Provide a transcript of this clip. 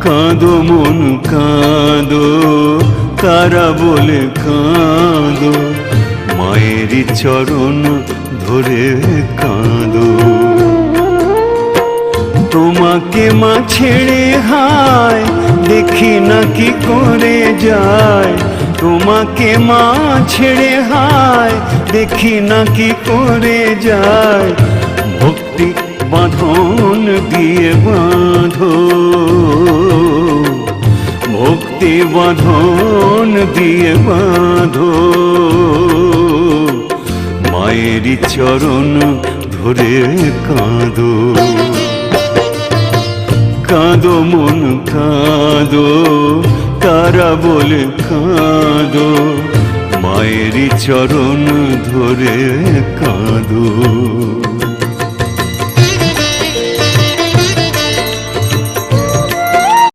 কাঁদো, মন কাঁদো, তারা বলে কাঁদো। মায়েরই চরণ ধরে কাঁদো। তোমাকে মা ছেড়ে হায়, দেখি না কি করে যায়। তোমাকে মা ছেড়ে হায়, দেখি না কি করে যায়। ভক্তি বাঁধন দিয়ে বাঁধো। বাঁধন দিয়ে বাঁধো। মায়েরই চরণ ধরে কাঁদো। কাঁদো মন, কাঁদো, তারা বলে কাঁদো। মায়েরই চরণ ধরে কাঁদো।